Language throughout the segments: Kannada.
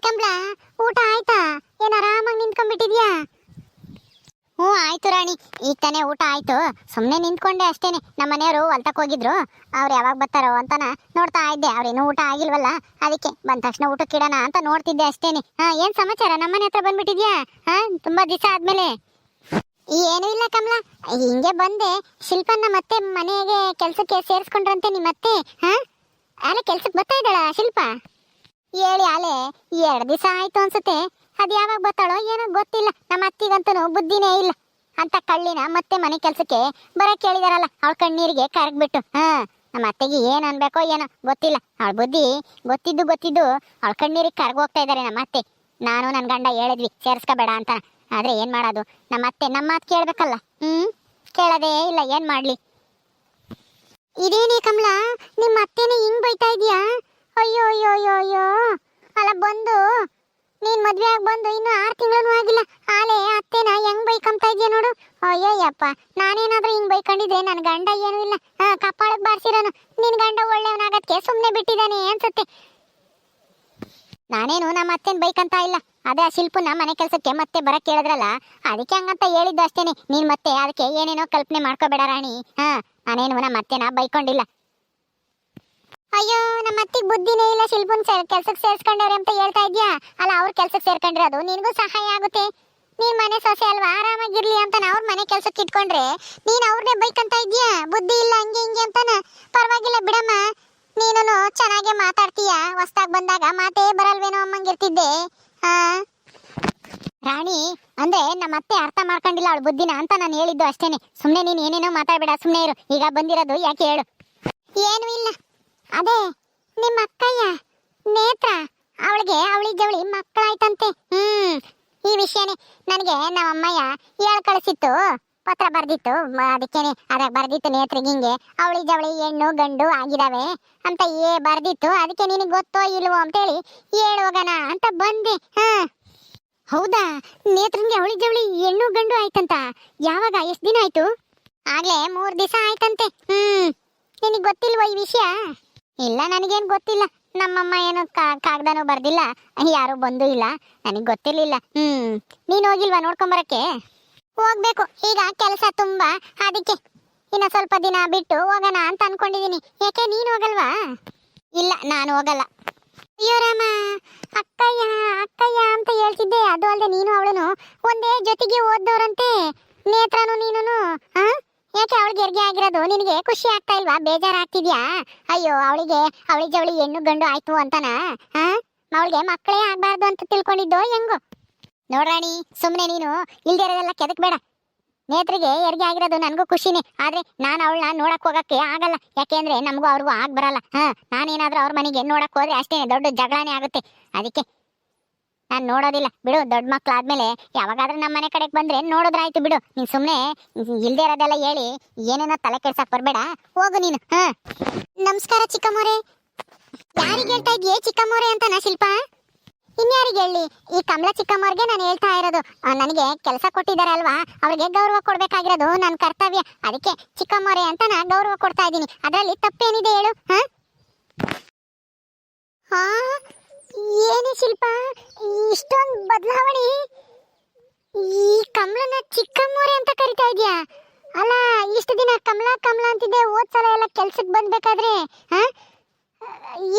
ಕಂಬ್ಳ, ಊಟ ಆಯ್ತಾ? ಏನ್ ಆರಾಮಾಗಿ ನಿಂತ್ಕೊಂಡ್ಬಿಟ್ಟಿದ್ಯಾ? ಹ್ಞೂ, ಆಯ್ತು ರಾಣಿ. ಈಗ ತಾನೇ ಊಟ ಆಯ್ತು. ಸುಮ್ಮನೆ ನಿಂತ್ಕೊಂಡೆ ಅಷ್ಟೇನೆ. ನಮ್ಮ ಮನೆಯವರು ಹೊಲ್ತಕ್ಕೆ ಹೋಗಿದ್ರು. ಅವ್ರು ಯಾವಾಗ ಬರ್ತಾರೋ ಅಂತಾನ ನೋಡ್ತಾ ಇದ್ದೆ. ಅವ್ರೇನು ಊಟ ಆಗಿಲ್ವಲ್ಲ? ಅದಕ್ಕೆ ಬಂದ ತಕ್ಷಣ ಊಟಕ್ಕೆ ಇಡೋಣ ಅಂತ ನೋಡ್ತಿದ್ದೆ ಅಷ್ಟೇನೆ. ಹಾ, ಏನ್ ಸಮಾಚಾರ? ನಮ್ಮ ಮನೆ ಹತ್ರ ಬಂದ್ಬಿಟ್ಟಿದ್ಯಾ? ಹಾ, ತುಂಬಾ ದಿವಸ ಆದ್ಮೇಲೆ. ಏನೂ ಇಲ್ಲ ಕಮಲ. ಹಿಂಗೆ ಬಂದೆ. ಶಿಲ್ಪನ್ನ ಮತ್ತೆ ಮನೆಗೆ ಕೆಲ್ಸಕ್ಕೆ ಸೇರಿಸ್ಕೊಂಡ್ರಂತೆ ನಿಮ್ಮತ್ತೆ. ಹಾ? ಅಲ್ಲ, ಕೆಲ್ಸಕ್ಕೆ ಬರ್ತಾ ಇದ್ದಾಳ ಶಿಲ್ಪ? ಹೇಳಿ ಅಲೆ, ಎರಡು ದಿವಸ ಆಯ್ತು ಅನ್ಸುತ್ತೆ. ಅದು ಯಾವಾಗ ಬರ್ತಾಳೋ ಏನೋ ಗೊತ್ತಿಲ್ಲ. ನಮ್ಮ ಅತ್ತಿಗಂತೂ ಬುದ್ಧಿನೇ ಇಲ್ಲ. ಅಂತ ಕಳ್ಳಿನ ಮತ್ತೆ ಮನೆ ಕೆಲ್ಸಕ್ಕೆ ಬರಕ್ಕೆ ಕೇಳಿದಾರಲ್ಲ, ಅವಳ ಕಣ್ಣೀರಿಗೆ ಕರಗ್ಬಿಟ್ಟು. ಹಾ ನಮ್ಮ ಅತ್ತೆಗೆ ಏನ್ ಅನ್ಬೇಕೋ ಏನೋ ಗೊತ್ತಿಲ್ಲ. ಅವಳ ಬುದ್ಧಿ ಗೊತ್ತಿದ್ದು ಗೊತ್ತಿದ್ದು ಅವಳ ಕಣ್ಣೀರಿಗೆ ಕರಗ್ ಹೋಗ್ತಾ ಇದಾರೆ ನಮ್ಮ ಅತ್ತೆ. ನಾನು ನನ್ನ ಗಂಡ ಹೇಳಿದ್ವಿ, ಸೇರಿಸ್ಕೋಬೇಡ ಅಂತ. ಆದ್ರೆ ಏನ್ ಮಾಡೋದು? ನಮ್ಮ ಅತ್ತೆ ನಮ್ಮ ಮಾತು ಕೇಳ್ಬೇಕಲ್ಲ. ಹ್ಮ್? ಕೇಳೋದೇ ಇಲ್ಲ, ಏನ್ ಮಾಡ್ಲಿ? ಇದೇನೇ ಕಮಲ ನಿಮ್ಮ ಅತ್ತೆನೇ ಹಿಂಗ್ ಬೈತಾ ಇದೀಯಾ ಅಯ್ಯೋ ಅಯ್ಯೋ ಅಯ್ಯೋ ಅಯ್ಯೋ ಅಲ್ಲ ಬಂದು ನೀನ್ ಮದ್ವೆ ಆಗಿ ಬಂದು ಇನ್ನು ಆರು ತಿಂಗಳೂ ಆಗಿಲ್ಲ. ಆಲೆ, ಅತ್ತೆನ ಹೆಂಗ್ ಬೈಕಂತ ಇದೆಯಾ ನೋಡು. ಅಯ್ಯಯ್ಯಪ್ಪ, ನಾನೇನಾದ್ರೂ ಹಿಂಗ್ ಬೈಕೊಂಡಿದ್ರೆ ನನ್ನ ಗಂಡ ಏನೂ ಇಲ್ಲ. ಕಪ್ಪಾಳಕ್ ಬಾರ್ಸಿರೋನು. ನಿನ್ ಗಂಡ ಒಳ್ಳೆಯವನಾಗಕ್ಕೆ ಸುಮ್ಮನೆ ಬಿಟ್ಟಿದ್ದಾನೆ ಅನ್ಸುತ್ತೆ. ನಾನೇನು ನಮ್ಮ ಅತ್ತೆನ್ ಅಂತ ಇಲ್ಲ. ಅದೇ ಆ ಶಿಲ್ಪನ ಮನೆ ಕೆಲ್ಸಕ್ಕೆ ಮತ್ತೆ ಬರಕ್ ಕೇಳಿದ್ರಲ್ಲ? ಅದಕ್ಕೆ ಹಂಗಂತ ಹೇಳಿದ್ದು ಅಷ್ಟೇನೆ. ನೀನ್ ಮತ್ತೆ ಅದಕ್ಕೆ ಏನೇನೋ ಕಲ್ಪನೆ ಮಾಡ್ಕೋಬೇಡ ರಾಣಿ. ಹಾ, ನಾನೇನು ನಮ್ಮ ಅತ್ತೆನ ಬೈಕೊಂಡಿಲ್ಲ. ಅಯ್ಯೋ ನಮ್ಮ ಅತ್ತಿಗೆ ಬುದ್ಧಿನೇ ಇಲ್ಲ ಶಿಲ್ಪನ್ ಕೆಲ್ಸಕ್ಕೆ ಸೇರ್ಸ್ಕೊಂಡವ್ರೆ ಅಂತ ಹೇಳ್ತಾ ಇದ್ಯಾ? ಅಲ್ಲ, ಅವ್ರ ಕೆಲ್ಸಕ್ಕೆ ಅದು ನಿನಗೂ ಸಹಾಯ ಆಗುತ್ತೆ. ನೀನ್ ಮನೆ ಸೊಸೆ ಅಲ್ವಾ? ಆರಾಮಾಗಿರ್ಲಿ ಅಂತ ಅವ್ರ ಮನೆ ಕೆಲ್ಸಕ್ಕೆ ಇಟ್ಕೊಂಡ್ರೆ, ನೀನ್ ಅವ್ರನ್ನೇ ಬೈಕಂತ ಇದ್ಯಾ? ಬುದ್ಧಿ ಇಲ್ಲ, ಹಂಗೆ ಹಿಂಗೆ ಅಂತಾನ? ಪರವಾಗಿಲ್ಲ ಬಿಡಮ್ಮ. ನೀನು ಚೆನ್ನಾಗೆ ಮಾತಾಡ್ತೀಯ? ಹೊಸ್ದಾಗ್ ಬಂದಾಗ ಮಾತೇ ಬರಲ್ವೇನೋ ಅಮ್ಮಂಗಿರ್ತಿದ್ದೆ. ಹಾ ರಾಣಿ, ಅಂದ್ರೆ ನಮ್ಮ ಅತ್ತೆ ಅರ್ಥ ಮಾಡ್ಕೊಂಡಿಲ್ಲ ಅವಳು ಬುದ್ಧಿನ ಅಂತ ನಾನು ಹೇಳಿದ್ದು ಅಷ್ಟೇನೆ. ಸುಮ್ಮನೆ ನೀನು ಏನೇನೋ ಮಾತಾಡಬೇಡ ಸುಮ್ಮನೆ ಇರು. ಈಗ ಬಂದಿರೋದು ಯಾಕೆ ಹೇಳು? ಏನು ಇಲ್ಲ. ಅದೇ, ನಿಮ್ಮ ಅಕ್ಕಯ್ಯ, ನೇತ್ರ, ಅವಳಿಗೆ ಅವಳಿ ಜವಳಿ ಮಕ್ಕಳಾಯ್ತಂತೆ. ಹ್ಮ್, ಈ ವಿಷಯನೇ ನನಗೆ ನಮ್ಮ ಅಮ್ಮಯ್ಯ ಕಳಿಸಿತ್ತು, ಪತ್ರ ಬರ್ದಿತ್ತು ಅದಕ್ಕೇನೆ ಅದಾಗ ಬರ್ದಿತ್ತು ನೇತ್ರಿಗೆ ಹಿಂಗೆ. ಅವಳಿ ಜವಳಿ ಹೆಣ್ಣು, ಗಂಡು ಆಗಿದಾವೆ ಅಂತ ಏ ಬರ್ದಿತ್ತು, ಅದಕ್ಕೆ ನಿನಗೆ ಗೊತ್ತೋ ಇಲ್ವೋ ಅಂತೇಳಿ ಹೇಳೋಗಣ ಅಂತ ಬಂದೆ. ಹಾ. ಹೌದಾ ನೇತ್ರಂಗೆ ಅವಳಿ ಜವಳಿ ಹೆಣ್ಣು, ಗಂಡು ಆಯ್ತಂತ? ಯಾವಾಗ, ಎಷ್ಟು ದಿನ ಆಯ್ತು? ಆಗ್ಲೇ ಮೂರು ದಿವಸ ಆಯ್ತಂತೆ. ಹ್ಮ್, ನಿನಗೆ ಗೊತ್ತಿಲ್ವೋ ಈ ವಿಷಯ? ಇಲ್ಲ, ನನಗೇನು ಗೊತ್ತಿಲ್ಲ. ನಮ್ಮಮ್ಮ ಏನು ಕಾಗದನೂ ಬರ್ದಿಲ್ಲ. ಯಾರು ಬಂದು ಇಲ್ಲ. ನನಗೆ ಗೊತ್ತಿರ್ಲಿಲ್ಲ. ಹ್ಮ್, ನೀನು ಹೋಗಿಲ್ವಾ ನೋಡ್ಕೊಂಬರಕ್ಕೆ? ಹೋಗ್ಬೇಕು. ಈಗ ಕೆಲಸ ತುಂಬಾ. ಅದಕ್ಕೆ ಇನ್ನ ಸ್ವಲ್ಪ ದಿನ ಬಿಟ್ಟು ಹೋಗೋಣ ಅಂತ ಅನ್ಕೊಂಡಿದೀನಿ. ಯಾಕೆ ನೀನು ಹೋಗಲ್ವಾ? ಇಲ್ಲ, ನಾನು ಹೋಗಲ್ಲ. ಅಯ್ಯೋ ರಾಮ, ಅಕ್ಕಯ್ಯ ಅಕ್ಕಯ್ಯ ಅಂತ ಹೇಳ್ತಿದ್ದೆ. ಅದು ಅಲ್ಲದೆ ನೀನು ಅವಳನು ಒಂದೇ ಜೊತೆಗೆ ಓದ್ದವ್ರಂತೆ. ಯಾಕೆ ಅವಳಿಗೆ ಆಗಿರೋದು? ನಿನಗೆ ಖುಷಿ ಆಗ್ತಾ ಇಲ್ವಾ? ಬೇಜಾರಾಗ್ತಿದ್ಯಾ? ಅಯ್ಯೋ, ಅವಳಿಗೆ, ಅವಳಿ ಜವಳಿ ಹೆಣ್ಣು ಗಂಡು ಆಯ್ತು ಅಂತನ? ಹಾ? ಅವಳಿಗೆ ಮಕ್ಕಳೇ ಆಗ್ಬಾರ್ದು ಅಂತ ತಿಳ್ಕೊಂಡಿದ್ದು ಹೆಂಗೋ? ನೋಡ್ರಾಣಿ ಸುಮ್ಮನೆ ನೀನು ಇಲ್ದಿರೋದೆಲ್ಲ ಕೆದಕ್ಬೇಡ ನೇತ್ರಿಗೆ ಹೆರಿಗೆ ಆಗಿರೋದು ನನಗೂ ಖುಷಿನೇ. ಆದ್ರೆ ನಾನು ಅವಳನ್ನ ನೋಡಕ್ಕೆ ಹೋಗಕ್ಕೆ ಆಗಲ್ಲ. ಯಾಕೆಂದ್ರೆ ನಮಗೂ ಅವ್ರಿಗೂ ಆಗ್ ಬರಲ್ಲ. ಹಾ, ನಾನೇನಾದ್ರೂ ಅವ್ರ ಮನೆಗೆ ನೋಡಕ್ಕೆ ಹೋದ್ರೆ ಅಷ್ಟೇ ದೊಡ್ಡ ಜಗಳನೇ ಆಗುತ್ತೆ. ಅದಕ್ಕೆ ನಾನು ನೋಡೋದಿಲ್ಲ. ಬಿಡು, ದೊಡ್ಡ ಮಕ್ಳು ಆದ್ಮೇಲೆ ಯಾವಾಗಾದ್ರೂ ನಮ್ಮ ಮನೆ ಕಡೆಗೆ ಬಂದ್ರೆ ನೋಡೋದ್ರಾಯ್ತು ಬಿಡು. ನೀನ್ ಸುಮ್ಮನೆ ಇಲ್ದೇ ಇರೋದೆಲ್ಲ ಹೇಳಿ ಏನೇನೋ ತಲೆ ಕೆಡ್ಸಕ್ ಬರ್ಬೇಡ. ಹೋಗು ನೀನು. ಹಾ. ನಮಸ್ಕಾರ ಚಿಕ್ಕಮ್ಮೋರೆ. ಯಾರಿಗೆ ಹೇಳ್ತಾ ಇದ್ಯೆ ಚಿಕ್ಕಮ್ಮೋರೆ ಅಂತನಾ ಶಿಲ್ಪ? ಇನ್ಯಾರಿಗೆ ಹೇಳಿ? ಈ ಕಮಲ ಚಿಕ್ಕಮ್ಮವ್ರಿಗೆ ನಾನು ಹೇಳ್ತಾ ಇರೋದು. ನನಗೆ ಕೆಲಸ ಕೊಟ್ಟಿದ್ದಾರೆ ಅಲ್ವಾ? ಅವ್ರಿಗೆ ಗೌರವ ಕೊಡ್ಬೇಕಾಗಿರೋದು ನನ್ನ ಕರ್ತವ್ಯ. ಅದಕ್ಕೆ ಚಿಕ್ಕಮ್ಮವ್ರೆ ಅಂತ ನಾ ಗೌರವ ಕೊಡ್ತಾ ಇದ್ದೀನಿ. ಅದರಲ್ಲಿ ತಪ್ಪೇನಿದೆ ಹೇಳು. ಹಾ? ಏನೇ ಶಿಲ್ಪ, ಇಷ್ಟೊಂದು ಬದಲಾವಣೆ. ಈ ಕಮಲನ ಚಿಕ್ಕಮ್ಮೋರೆ ಅಂತ ಕರಿತಾ ಇದೆಯಾ? ಅಲ್ಲ, ಇಷ್ಟು ದಿನ ಕಮಲ ಕಮಲ ಅಂತಿದ್ದೆ ಹೋದ ಸಲ ಎಲ್ಲ ಕೆಲ್ಸಕ್ಕೆ ಬಂದ್ಬೇಕಾದ್ರೆ, ಹಾ?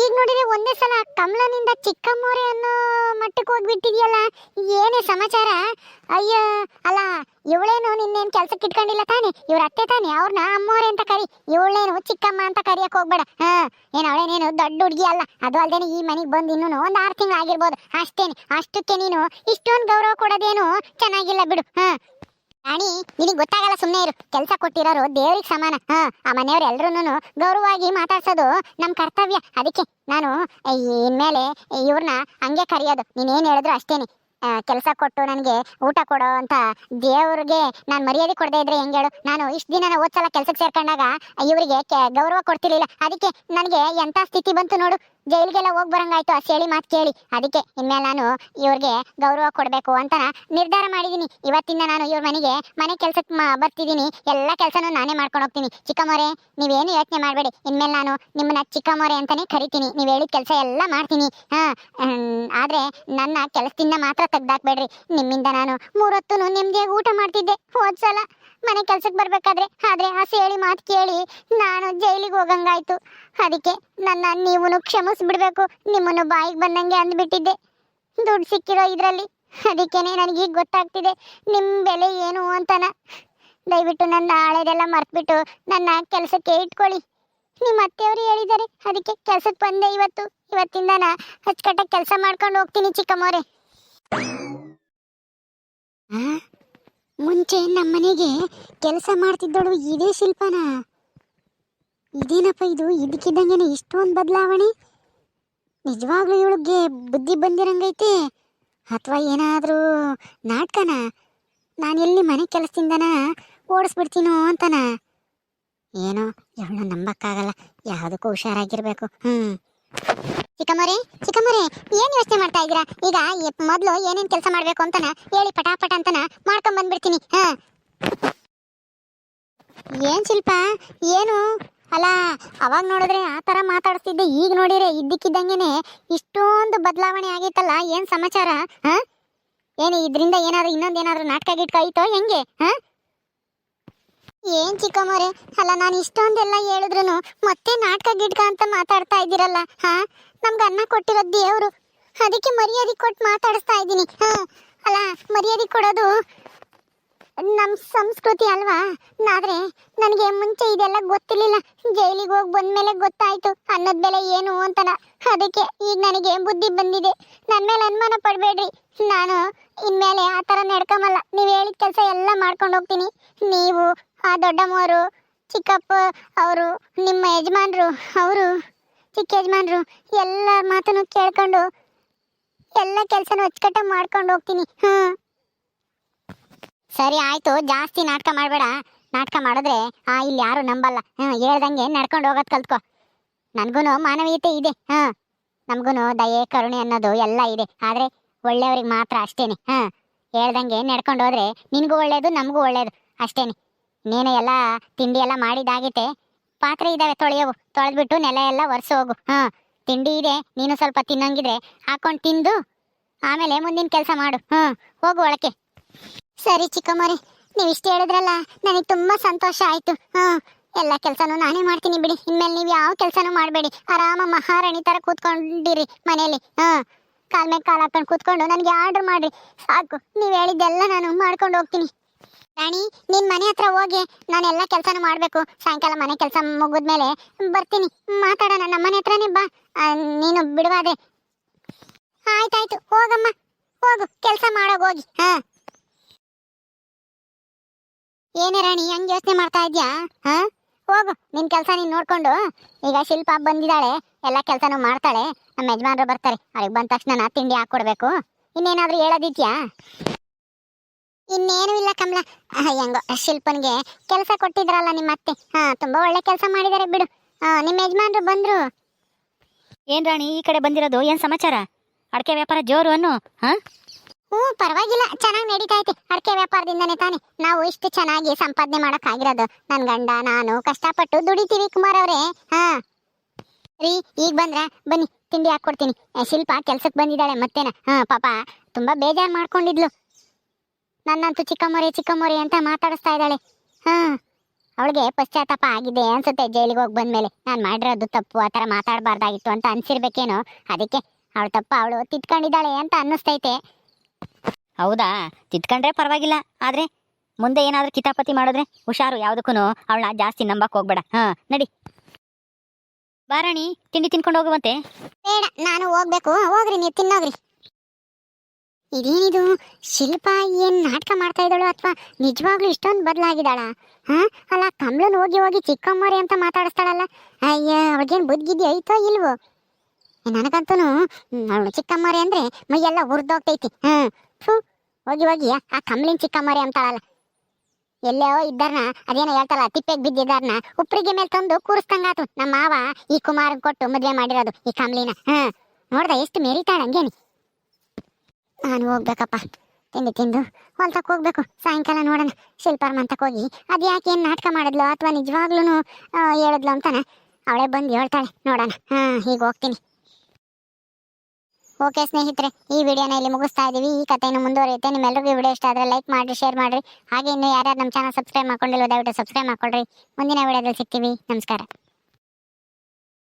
ಈಗ ನೋಡಿದ್ರೆ ಒಂದೇ ಸಲ ಕಮಲನಿಂದ ಚಿಕ್ಕಮ್ಮೋರೆ ಅನ್ನೋ ಮಟ್ಟಕ್ಕೆ ಹೋಗ್ಬಿಟ್ಟಿದ್ಯಲ್ಲ, ಏನೇ ಸಮಾಚಾರ? ಅಯ್ಯೋ, ಅಲ್ಲ, ಇವಳೇನು ನಿನ್ನೇನು ಕೆಲ್ಸಕ್ಕೆ ಇಟ್ಕೊಂಡಿಲ್ಲ ತಾನೆ? ಇವ್ರ ಅತ್ತೆ ತಾನೆ? ಅವ್ರನ್ನ ಅಮ್ಮೋರೆ ಅಂತ ಕರಿ. ಇವಳೇನು ಚಿಕ್ಕಮ್ಮ ಅಂತ ಕರಿಯಕ್ ಹೋಗ್ಬೇಡ. ಹಾ, ಏನು ಅವಳೇನೇನು ದೊಡ್ಡ ಹುಡುಗಿ ಅಲ್ಲ? ಅದು ಅಲ್ದೇನೆ ಈ ಮನೆಗೆ ಬಂದು ಇನ್ನೂ ಒಂದು ಆರು ತಿಂಗಳು ಆಗಿರ್ಬೋದು ಅಷ್ಟೇನೆ. ಅಷ್ಟಕ್ಕೆ ನೀನು ಇಷ್ಟೊಂದು ಗೌರವ ಕೊಡೋದೇನು ಚೆನ್ನಾಗಿಲ್ಲ ಬಿಡು. ಹಾ ರಾಣಿ ನಿನಗೆ ಗೊತ್ತಾಗಲ್ಲ ಸುಮ್ಮನೆ ಇರು. ಕೆಲಸ ಕೊಟ್ಟಿರೋರು ದೇವ್ರಿಗೆ ಸಮಾನ. ಹಾ, ಆ ಮನೆಯವ್ರು ಎಲ್ರೂನು ಗೌರವವಾಗಿ ಮಾತಾಡ್ಸೋದು ನಮ್ಮ ಕರ್ತವ್ಯ. ಅದಕ್ಕೆ ನಾನು ಇನ್ಮೇಲೆ ಇವ್ರನ್ನ ಹಂಗೆ ಕರೆಯೋದು. ನೀನೇನು ಹೇಳಿದ್ರು ಅಷ್ಟೇನೆ. ಕೆಲಸ ಕೊಟ್ಟು ನನಗೆ ಊಟ ಕೊಡೋ ಅಂತ ದೇವ್ರಿಗೆ ನಾನು ಮರ್ಯಾದೆ ಕೊಡದೆ ಇದ್ರೆ ಹೆಂಗೆ ಹೇಳು? ನಾನು ಇಷ್ಟು ದಿನ ನಾನು ಕೆಲಸಕ್ಕೆ ಕೆಲ್ಸಕ್ಕೆ ಸೇರ್ಕೊಂಡಾಗ ಇವರಿಗೆ ಗೌರವ ಕೊಡ್ತಿರ್ಲಿಲ್ಲ. ಅದಕ್ಕೆ ನನಗೆ ಎಂಥ ಸ್ಥಿತಿ ಬಂತು ನೋಡು. ಜೈಲಿಗೆಲ್ಲ ಹೋಗಿ ಬರಂಗಾಯ್ತು. ಆ ಹೇಳಿ ಮಾತು ಕೇಳಿ. ಅದಕ್ಕೆ ಇನ್ಮೇಲೆ ನಾನು ಇವ್ರಿಗೆ ಗೌರವ ಕೊಡಬೇಕು ಅಂತ ನಿರ್ಧಾರ ಮಾಡಿದ್ದೀನಿ ಇವತ್ತಿಂದ ನಾನು ಇವ್ರ ಮನೆಗೆ ಮನೆ ಕೆಲಸಕ್ಕೆ ಬರ್ತಿದ್ದೀನಿ ಎಲ್ಲ ಕೆಲಸನೂ ನಾನೇ ಮಾಡ್ಕೊಂಡು ಹೋಗ್ತೀನಿ. ಚಿಕ್ಕಮೊರೆ, ನೀವೇನು ಯೋಚನೆ ಮಾಡಬೇಡಿ. ಇನ್ಮೇಲೆ ನಾನು ನಿಮ್ಮನ್ನ ಚಿಕ್ಕಮೊರೆ ಅಂತಾನೆ ಕರಿತೀನಿ. ನೀವು ಹೇಳಿದ ಕೆಲಸ ಎಲ್ಲ ಮಾಡ್ತೀನಿ. ಹಾಂ ಆದ್ರೆ ನನ್ನ ಕೆಲಸದಿಂದ ಮಾತ್ರ ತೆಗ್ದಾಕ್ಬೇಡ್ರಿ. ನಿಮ್ಮಿಂದ ನಾನು ಮೂರೊತ್ತು ನೆಮ್ಮದಿಯಾಗಿ ಊಟ ಮಾಡ್ತಿದ್ದೆ ಹೋದ್ಸಲ. ಮನೆ ಕೆಲ್ಸಕ್ಕೆ ಬರ್ಬೇಕಾದ್ರೆ ಆದ್ರೆ ಆ ಸೇಳಿ ಮಾತು ಕೇಳಿ ನಾನು ಜೈಲಿಗೆ ಹೋಗಂಗಾಯ್ತು. ಅದಕ್ಕೆ ನನ್ನ ನೀವು ಕ್ಷಮಿಸ್ಬಿಡ್ಬೇಕು, ನಿಮ್ಮನ್ನು ಬಾಯಿಗೆ ಬಂದಂಗೆ ಅಂದ್ಬಿಟ್ಟಿದ್ದೆ. ದುಡ್ಡು ಸಿಕ್ಕಿರೋ ಇದರಲ್ಲಿ. ಅದಕ್ಕೇನೆ ನನಗೆ ಗೊತ್ತಾಗ್ತಿದೆ ನಿಮ್ಮ ಬೆಲೆ ಏನು ಅಂತನ. ದಯವಿಟ್ಟು ನನ್ನ ಹಳೆದೆಲ್ಲ ಮರ್ತ್ಬಿಟ್ಟು ನನ್ನ ಕೆಲಸಕ್ಕೆ ಇಟ್ಕೊಳ್ಳಿ. ನಿಮ್ಮ ಅತ್ತೆಯವರು ಹೇಳಿದ್ದಾರೆ, ಅದಕ್ಕೆ ಕೆಲ್ಸಕ್ಕೆ ಬಂದೆ ಇವತ್ತು. ಇವತ್ತಿಂದ ನಾ ಅಚ್ಚುಕಟ್ಟಾಗಿ ಕೆಲಸ ಮಾಡ್ಕೊಂಡು ಹೋಗ್ತೀನಿ ಚಿಕ್ಕಮ್ಮೋರೆ ಮುಂಚೆ ನಮ್ಮನೆಗೆ ಕೆಲಸ ಮಾಡ್ತಿದ್ದಳು ಇದೇ ಶಿಲ್ಪನ. ಇದೇನಪ್ಪ ಇದು? ಇದಕ್ಕಿದ್ದಂಗೆನೆ ಇಷ್ಟೊಂದು ಬದಲಾವಣೆ. ನಿಜವಾಗ್ಲೂ ಇವಳಿಗೆ ಬುದ್ಧಿ ಬಂದಿರಂಗೈತೆ. ಅಥವಾ ಏನಾದರೂ ನಾಟಕನ? ನಾನು ಎಲ್ಲಿ ಮನೆ ಕೆಲಸದಿಂದನ ಓಡಿಸ್ಬಿಡ್ತೀನೋ ಅಂತನ? ಏನೋ, ಇವಳನ್ನ ನಂಬಕ್ಕಾಗಲ್ಲ. ಯಾವುದಕ್ಕೂ ಹುಷಾರಾಗಿರ್ಬೇಕು. ಹ್ಮ್. ಚಿಕ್ಕಮ್ಮರೇ ಚಿಕ್ಕಮ್ಮರೇ, ಏನ್ ಯೋಚನೆ ಮಾಡ್ತಾ ಇದ್ದೀರಾ? ಈಗ ಮೊದಲು ಏನೇನ್ ಕೆಲಸ ಮಾಡ್ಬೇಕು ಅಂತನ ಹೇಳಿ ಪಟಾಪಟ ಅಂತನ ಮಾಡ್ಕೊಂಡ್ ಬಂದ್ಬಿಡ್ತೀನಿ, ಹಾ. ಏನ್ ಶಿಲ್ಪ? ಏನು? ಅಲ್ಲ, ಅವಾಗ ನೋಡಿದ್ರೆ ಆ ತರ ಮಾತಾಡ್ತಿದ್ದೆ ಈಗ ನೋಡಿದ್ರೆ ಇದ್ದಕ್ಕಿದ್ದಂಗೆನೆ ಇಷ್ಟೊಂದು ಬದಲಾವಣೆ ಆಗೈತಲ್ಲ, ಏನ್ ಸಮಾಚಾರ, ಹಾ? ಏನು ಇದರಿಂದ ಏನಾದ್ರು ಇನ್ನೊಂದ್ ಏನಾದ್ರು ನಾಟಕ ಗಿಟ್ಕ ಐತೋ ಹೆಂಗೆ, ಹಾ? ಏನ್ ಚಿಕ್ಕಮ್ಮರೆ? ಅಲ್ಲ, ನಾನು ಇಷ್ಟೊಂದೆಲ್ಲ ಹೇಳಿದ್ರು ಮತ್ತೆ ನಾಟಕ ಗಿಡ್ಕ ಅಂತ ಮಾತಾಡ್ತಾ ಇದ್ದೀರಲ್ಲ, ಹಾ? ನಮ್ಗೆ ಅನ್ನ ಕೊಟ್ಟಿರೋ ದೇವ್ರು. ಅದಕ್ಕೆ ಮರ್ಯಾದೆ ಕೊಟ್ಟು ಮಾತಾಡಿಸ್ತಾ ಇದ್ದೀನಿ ಹಾ ಅಲ್ಲ, ಮರ್ಯಾದೆ ಕೊಡೋದು ನಮ್ಮ ಸಂಸ್ಕೃತಿ ಅಲ್ವಾ? ಆದರೆ ನನಗೆ ಮುಂಚೆ ಇದೆಲ್ಲ ಗೊತ್ತಿರಲಿಲ್ಲ. ಜೈಲಿಗೆ ಹೋಗಿ ಬಂದ್ಮೇಲೆ ಗೊತ್ತಾಯಿತು ಅನ್ನದ ಬೆಲೆ ಏನು ಅಂತನ. ಅದಕ್ಕೆ ಈಗ ನನಗೆ ಬುದ್ಧಿ ಬಂದಿದೆ. ನನ್ನ ಮೇಲೆ ಅನುಮಾನ ಪಡಬೇಡ್ರಿ. ನಾನು ಇನ್ಮೇಲೆ ಆ ಥರ ನಡ್ಕೊಂಬಲ್ಲ ನೀವು ಹೇಳಿದ ಕೆಲಸ ಎಲ್ಲ ಮಾಡ್ಕೊಂಡು ಹೋಗ್ತೀನಿ. ನೀವು ಆ ದೊಡ್ಡಮ್ಮವರು, ಚಿಕ್ಕಪ್ಪ ಅವರು, ನಿಮ್ಮ ಯಜಮಾನ್ರು, ಅವರು, ಚಿಕ್ಕ ಯಜಮಾನ್ರು, ಎಲ್ಲ ಮಾತನ್ನು ಕೇಳ್ಕೊಂಡು ಎಲ್ಲ ಕೆಲಸನೂ ಅಚ್ಚುಕಟ್ಟಾಗಿ ಮಾಡ್ಕೊಂಡು ಹೋಗ್ತೀನಿ. ಹ್ಮ್ ಸರಿ ಆಯ್ತು, ಜಾಸ್ತಿ ನಾಟಕ ಮಾಡಬೇಡ. ನಾಟಕ ಮಾಡಿದ್ರೆ, ಆ, ಇಲ್ಲಿ ಯಾರು ನಂಬಲ್ಲ. ಹ್ಞೂ ಹೇಳ್ದಂಗೆ ನಡ್ಕೊಂಡು ಹೋಗೋದು ಕಲ್ತ್ಕೊ. ನನಗೂ ಮಾನವೀಯತೆ ಇದೆ. ಹಾಂ. ನಮಗೂ ದಯೆ, ಕರುಣೆ ಅನ್ನೋದು ಎಲ್ಲ ಇದೆ. ಆದರೆ ಒಳ್ಳೆಯವ್ರಿಗೆ ಮಾತ್ರ ಅಷ್ಟೇನೆ. ಹಾಂ. ಹೇಳ್ದಂಗೆ ನಡ್ಕೊಂಡು ಹೋದ್ರೆ ನಿನಗೂ ಒಳ್ಳೇದು, ನಮಗೂ ಒಳ್ಳೇದು ಅಷ್ಟೇನೆ. ನೀನು ಎಲ್ಲ ತಿಂಡಿ ಎಲ್ಲ ಮಾಡಿದಾಗೈತೆ ಪಾತ್ರೆ ಇದ್ದಾವೆ ತೊಳೆಯೋವು ತೊಳೆದ್ಬಿಟ್ಟು ನೆಲ ಎಲ್ಲ ಹೋಗು. ಹಾಂ, ತಿಂಡಿ ಇದೆ, ನೀನು ಸ್ವಲ್ಪ ತಿನ್ನಂಗಿದ್ರೆ ಹಾಕೊಂಡು ತಿಂದು ಆಮೇಲೆ ಮುಂದಿನ ಕೆಲಸ ಮಾಡು. ಹ್ಞೂ ಹೋಗು ಒಳಕ್ಕೆ. ಸರಿ ಚಿಕ್ಕಮ್ಮರಿ, ನೀವು ಇಷ್ಟು ಹೇಳಿದ್ರಲ್ಲ, ನನಗೆ ತುಂಬಾ ಸಂತೋಷ ಆಯ್ತು. ಹ್ಞೂ ಎಲ್ಲ ಕೆಲಸನೂ ನಾನೇ ಮಾಡ್ತೀನಿ ಬಿಡಿ. ಇನ್ಮೇಲೆ ನೀವು ಯಾವ ಕೆಲಸನೂ ಮಾಡಬೇಡಿ. ಆರಾಮ ಮಹಾರಾಣಿ ತರ ಕೂತ್ಕೊಂಡಿರಿ ಮನೆಯಲ್ಲಿ. ಹಾ, ಕಾಲ್ ಮೇಲೆ ಕಾಲ್ ಹಾಕೊಂಡು ಕೂತ್ಕೊಂಡು ನನಗೆ ಆರ್ಡರ್ ಮಾಡಿರಿ. ಸಾಕು, ನೀವು ಹೇಳಿದ್ದೆಲ್ಲ ನಾನು ಮಾಡ್ಕೊಂಡು ಹೋಗ್ತೀನಿ. ರಾಣಿ, ನಿನ್ ಮನೆ ಹತ್ರ ಹೋಗಿ ನಾನು ಎಲ್ಲ ಕೆಲಸನೂ ಮಾಡಬೇಕು. ಸಾಯಂಕಾಲ ಮನೆ ಕೆಲಸ ಮುಗಿದ್ಮೇಲೆ ಬರ್ತೀನಿ. ಮಾತಾಡೋಣ, ನಮ್ಮ ಮನೆ ಹತ್ರನೇ ಬಾ. ನೀನು ಬಿಡುವಾದೆ ಆಯ್ತಾಯ್ತು, ಹೋಗಮ್ಮ. ಹೋಗು, ಕೆಲಸ ಮಾಡೋಗಿ ಹೋಗಿ. ಹಾ. ಏನೇ ರಾಣಿ, ಹಂಗ್ ಯೋಚನೆ ಮಾಡ್ತಾ ಇದ್ಯಾ? ಹಾ? ಹೋಗು, ನಿನ್ ಕೆಲಸ ನೀನ್ ನೋಡ್ಕೊಂಡು. ಈಗ ಶಿಲ್ಪ ಬಂದಿದ್ದಾಳೆ, ಎಲ್ಲ ಕೆಲಸನೂ ಮಾಡ್ತಾಳೆ. ನಮ್ಮ ಯಜಮಾನ್ರು ಬರ್ತಾರೆ. ಅವ್ರಿಗೆ ಬಂದ ತಕ್ಷಣ ನಾ ತಿಂಡಿ ಹಾಕೊಡ್ಬೇಕು ಇನ್ನೇನಾದ್ರೂ ಹೇಳೋದಿದ್ಯಾ? ಇನ್ನೇನು ಇಲ್ಲ ಕಮಲ. ಹೆಂಗೋ ಶಿಲ್ಪನ್ಗೆ ಕೆಲಸ ಕೊಟ್ಟಿದ್ರಲ್ಲ ನಿಮ್ಮ ಅತ್ತೆ. ಹಾ ತುಂಬಾ ಒಳ್ಳೆ ಕೆಲಸ ಮಾಡಿದಾರೆ ಬಿಡು. ನಿಮ್ಮ ಯಜಮಾನ್ರು ಬಂದ್ರು. ಏನ್ ರಾಣಿ ಈ ಕಡೆ ಬಂದಿರೋದು? ಏನ್ ಸಮಾಚಾರ? ಅಡಕೆ ವ್ಯಾಪಾರ ಜೋರು ಅನ್ನು ಹಾ? ಹ್ಞೂ ಪರವಾಗಿಲ್ಲ. ಚೆನ್ನಾಗಿ ನಡೀತಾ ಐತೆ. ಅಡಕೆ ವ್ಯಾಪಾರದಿಂದನೇ ತಾನೆ ನಾವು ಇಷ್ಟು ಚೆನ್ನಾಗಿ ಸಂಪಾದನೆ ಮಾಡಕ್ ಆಗಿರೋದು ನನ್ನ ಗಂಡ ನಾನು ಕಷ್ಟಪಟ್ಟು ದುಡಿತೀವಿ ಕುಮಾರ್ ಅವರೇ. ಹಾ. ರೀ ಈಗ ಬಂದ್ರ ಬನ್ನಿ ತಿಂಡಿ ಹಾಕೊಡ್ತೀನಿ ಆ, ಶಿಲ್ಪ ಕೆಲ್ಸಕ್ಕೆ ಬಂದಿದ್ದಾಳೆ ಮತ್ತೇನ? ಹಾ ಪಾಪ ತುಂಬಾ ಬೇಜಾರು ಮಾಡ್ಕೊಂಡಿದ್ಲು. ನನ್ನಂತೂ ಚಿಕ್ಕಮ್ಮರಿ ಚಿಕ್ಕಮ್ಮರಿ ಅಂತ ಮಾತಾಡಿಸ್ತಾ ಇದ್ದಾಳೆ. ಹಾ, ಅವಳಿಗೆ ಪಶ್ಚಾತ್ತಾಪ ಆಗಿದೆ ಅನ್ಸುತ್ತೆ ಜೈಲಿಗೆ ಹೋಗಿ ಬಂದ್ಮೇಲೆ. ನಾನು ಮಾಡಿರೋದು ತಪ್ಪು, ಆ ಥರ ಮಾತಾಡಬಾರ್ದಾಗಿತ್ತು ಅಂತ ಅನ್ಸಿರ್ಬೇಕೇನೋ. ಅದಕ್ಕೆ ಅವಳು ತಪ್ಪ, ಅವಳು ತಿದ್ಕೊಂಡಿದ್ದಾಳೆ ಅಂತ ಅನ್ನಿಸ್ತೈತೆ. ಹೌದಾ? ತಿತ್ಕೊಂಡ್ರೆ ಪರವಾಗಿಲ್ಲ. ಆದ್ರೆ ಮುಂದೆ ಏನಾದ್ರೂ ಕಿತಾಪತಿ ಮಾಡಿದ್ರೆ ಹುಷಾರು ಯಾವ್ದಕ್ಕೂ ಅವಳನ್ನ ಜಾಸ್ತಿ ನಂಬಕ್ ಹೋಗ್ಬೇಡ. ಹಾ, ನಡಿ. ಬಾರಾಣಿ, ತಿಂಡಿ ತಿನ್ಕೊಂಡು ಹೋಗುವಂತೆ? ಬೇಡ, ನಾನು ಹೋಗ್ಬೇಕು. ಹೋಗ್ರಿ, ನೀವು ತಿನ್ನೋಗ್ರಿ. ಇದೇನಿದು? ಶಿಲ್ಪ ಏನ್ ನಾಟಕ ಮಾಡ್ತಾ ಇದ್ದಾಳು ಅಥವಾ ನಿಜವಾಗ್ಲೂ ಇಷ್ಟೊಂದು ಬದಲಾಗಿದ್ದಾಳ? ಹಾ? ಅಲ್ಲ, ಕಮ್ಲನ್ ಹೋಗಿ ಹೋಗಿ ಚಿಕ್ಕಮ್ಮರಿ ಅಂತ ಮಾತಾಡಿಸ್ತಾಳಲ್ಲ. ಅಯ್ಯ ಅವಳಿಗೇನು ಬುದ್ಧಿಗಿದ್ದಿ ಐತೋ ಇಲ್ವೋ? ನನಗಂತೂ ಅವಳು ಚಿಕ್ಕಮ್ಮರಿ ಅಂದ್ರೆ ಮೈಯೆಲ್ಲ ಹುರಿದೋಗ್ತೈತಿ ಹ್ಮ್ ಫು, ಹೋಗಿ ಹೋಗಿ, ಆ ಕಮ್ಲಿನ್ ಚಿಕ್ಕಮ್ಮರಿ ಅಂತಾಳಲ್ಲ. ಎಲ್ಲೋ ಇದ್ದಾರನ, ಅದೇನೋ ಹೇಳ್ತಾರಲ್ಲ ತಿಪ್ಪೆಗ್ ಬಿದ್ದಿದ್ದಾರ್ನ, ಉಪ್ರಿಗೆ ಮೇಲೆ ತಂದು ಕೂರಿಸ್ದಂಗಾತು. ನಮ್ಮ ಮಾವ ಈ ಕುಮಾರನ್ ಕೊಟ್ಟು ಮದ್ವೆ ಮಾಡಿರೋದು ಈ ಕಮ್ಲಿನ. ಹಾ. ನೋಡ್ದ, ಎಷ್ಟು ಮೆರಿತಾಳ ಹಂಗೇನಿ. ನಾನು ಹೋಗ್ಬೇಕಪ್ಪ. ತಿಂಡಿ ತಿಂದು ಹೊಲ್ತಕ್ಕೆ ಹೋಗ್ಬೇಕು. ಸಾಯಂಕಾಲ ನೋಡೋಣ. ಶಿಲ್ಪಾರ್ ಮಂತಕ್ ಹೋಗಿ. ಅದು ಯಾಕೆ ಏನು ನಾಟಕ ಮಾಡಿದ್ಲು ಅಥವಾ ನಿಜವಾಗ್ಲೂ ಹೇಳಿದ್ಲು ಅಂತಾನೆ. ಅವಳೇ ಬಂದು ಹೇಳ್ತಾಳೆ. ನೋಡೋಣ. ಹಾಂ ಈಗ ಹೋಗ್ತೀನಿ. ಓಕೆ ಸ್ನೇಹಿತರೆ, ಈ ವಿಡಿಯೋನ ಇಲ್ಲಿ ಮುಗಿಸ್ತಾ ಇದೀವಿ. ಈ ಕಥೆಯನ್ನು ಮುಂದುವರಿಯುತ್ತೆ. ನಿಮ್ಮೆಲ್ಲರಿಗೂ ವಿಡಿಯೋ ಇಷ್ಟ ಆದರೆ ಲೈಕ್ ಮಾಡಿರಿ, ಶೇರ್ ಮಾಡಿರಿ. ಹಾಗೆ ಇನ್ನೂ ಯಾರ್ಯಾರು ನಮ್ಮ ಚಾನಲ್ ಸಬ್ಸ್ಕ್ರೈಬ್ ಮಾಡ್ಕೊಂಡಿಲ್ಲ ದಯವಿಟ್ಟು ಸಬ್ಸ್ಕ್ರೈಬ್ ಮಾಡ್ಕೊಳ್ರಿ. ಮುಂದಿನ ವಿಡಿಯೋದಲ್ಲಿ ಸಿಗ್ತೀವಿ. ನಮಸ್ಕಾರ.